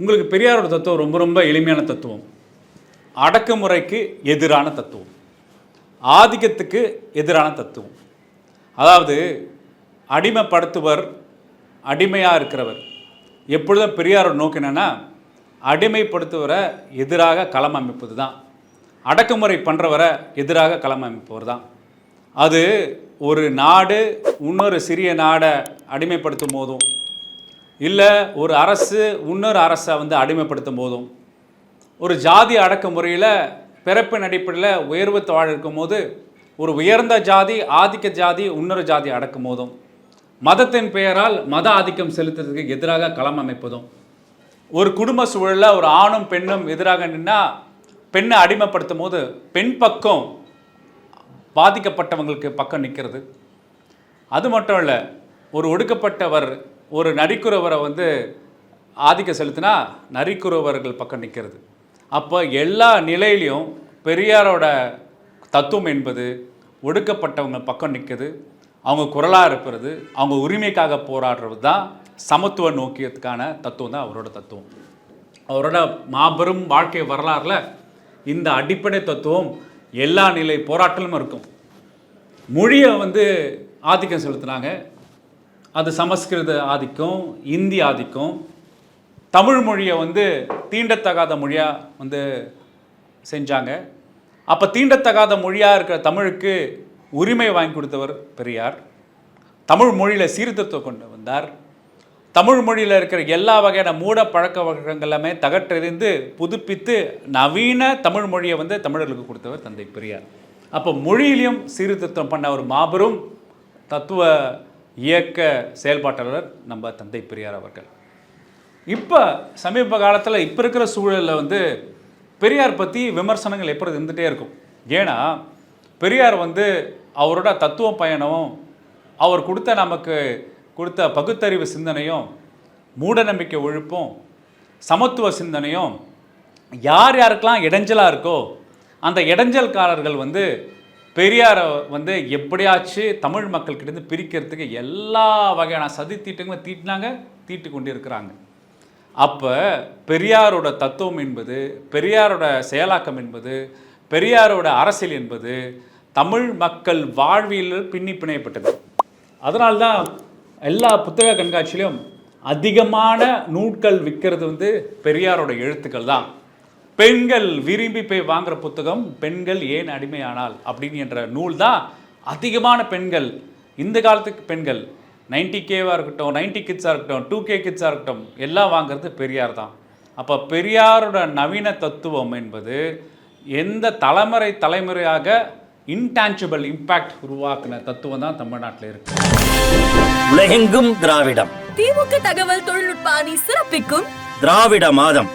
உங்களுக்கு பெரியாரோட தத்துவம் ரொம்ப ரொம்ப எளிமையான தத்துவம். அடக்குமுறைக்கு எதிரான தத்துவம். ஆதிக்கத்துக்கு எதிரான தத்துவம். அதாவது அடிமைப்படுத்துவர் அடிமையாக இருக்கிறவர். எப்பொழுதும் பெரியாரோட நோக்கு என்னென்னா அடிமைப்படுத்துவரை எதிராக களம் அமைப்பது தான். அடக்குமுறை பண்ணுறவரை எதிராக களம் அமைப்பவர் தான். அது ஒரு நாடு இன்னொரு சிறிய நாடை அடிமைப்படுத்தும் போதும் இல்லை ஒரு அரசு இன்னொரு அரசை வந்து அடிமைப்படுத்தும் போதும். ஒரு ஜாதி அடக்குமுறையில் பிறப்பின் அடிப்படையில் உயர்வு தாழ் இருக்கும் போது ஒரு உயர்ந்த ஜாதி ஆதிக்க ஜாதி இன்னொரு ஜாதி அடக்கும் போதும். மதத்தின் பெயரால் மத ஆதிக்கம் செலுத்துறதுக்கு எதிராக களம் அமைப்பதும். ஒரு குடும்ப சூழலில் ஒரு ஆணும் பெண்ணும் எதிராக நின்னா பெண்ணை அடிமைப்படுத்தும் போது பெண் பக்கம் பாதிக்கப்பட்டவங்களுக்கு பக்கம் நிற்கிறது அது மட்டும் இல்லை ஒரு ஒடுக்கப்பட்டவர் ஒரு நரிக்குறவரை வந்து ஆதிக்க செலுத்தினா நரிக்குறவர்கள் பக்கம் நிற்கிறது அப்போ எல்லா நிலையிலையும் பெரியாரோட தத்துவம் என்பது ஒடுக்கப்பட்டவங்க பக்கம் நிற்குது அவங்க குரலாக இருப்பது அவங்க உரிமைக்காக போராடுறது தான் சமத்துவ நோக்கியத்துக்கான தத்துவம் தான் அவரோட தத்துவம். அவரோட மாபெரும் வாழ்க்கை வரலாறுல இந்த அடிப்படை தத்துவம் எல்லா நிலை போராட்டலும் இருக்கும். மொழியை வந்து ஆதிக்கம் செலுத்தினாங்க. அது சமஸ்கிருத ஆதிக்கம் இந்தி ஆதிக்கம் தமிழ் மொழியை வந்து தீண்டத்தகாத மொழியாக வந்து செஞ்சாங்க. அப்போ தீண்டத்தகாத மொழியாக இருக்கிற தமிழுக்கு உரிமை வாங்கி கொடுத்தவர் பெரியார். தமிழ் மொழியில் சீர்திருத்தம் கொண்டு வந்தார். தமிழ் மொழியில் இருக்கிற எல்லா வகையான மூட பழக்க வழக்கங்கள் எல்லாமே தகற்றெறிந்து புதுப்பித்து நவீன தமிழ் மொழியை வந்து தமிழர்களுக்கு கொடுத்தவர் தந்தை பெரியார். அப்போ மொழியிலையும் சீர்திருத்தம் பண்ண ஒரு மாபெரும் தத்துவ இயக்க செயல்பாட்டாளர் நம்ம தந்தை பெரியார் அவர்கள். இப்போ சமீப காலத்தில் இப்போ இருக்கிற சூழலில் வந்து பெரியார் பற்றி விமர்சனங்கள் எப்படி இருந்துகிட்டே இருக்கும். ஏன்னா பெரியார் வந்து அவரோட தத்துவ பயணமும் அவர் கொடுத்த நமக்கு கொடுத்த பகுத்தறிவு சிந்தனையும் மூடநம்பிக்கை ஒழுப்பும் சமத்துவ சிந்தனையும் யார் யாருக்கெல்லாம் இடைஞ்சலாக இருக்கோ அந்த இடைஞ்சல்காரர்கள் வந்து பெரியாரை வந்து எப்படியாச்சு தமிழ் மக்கள்கிட்டேருந்து பிரிக்கிறதுக்கு எல்லா வகையான சதி தீட்டங்களும் தீட்டினாங்க தீட்டு கொண்டு இருக்கிறாங்க அப்போ பெரியாரோட தத்துவம் என்பது பெரியாரோட செயலாக்கம் என்பது பெரியாரோட அரசியல் என்பது தமிழ் மக்கள் வாழ்வியல் பின்னி பிணையப்பட்டது. அதனால்தான் எல்லா புத்தக கண்காட்சியிலும் அதிகமான நூட்கள் விற்கிறது வந்து பெரியாரோட எழுத்துக்கள் தான். பெண்கள் விரும்பி போய் வாங்குற புத்தகம் பெண்கள் ஏன் அடிமையானால் அப்படின்னு என்ற நூல் தான் அதிகமான பெண்கள் இந்த காலத்துக்கு பெண்கள் நைன்டி கேவாக இருக்கட்டும் நைன்டி கிட்ஸாக இருக்கட்டும் டூ கே கிட்ஸாக இருக்கட்டும் எல்லாம் வாங்குறது பெரியார் தான். அப்போ பெரியாரோட நவீன தத்துவம் என்பது எந்த தலைமுறை தலைமுறையாக இன்டான்ஜிபிள் இம்பேக்ட் உருவாக்குன தத்துவம் தான் தமிழ்நாட்டில் இருக்கு. உலகெங்கும் திராவிடம். திமுக தகவல் தொழில்நுட்ப அணி சிறப்பிக்கும். திராவிட மாதம்.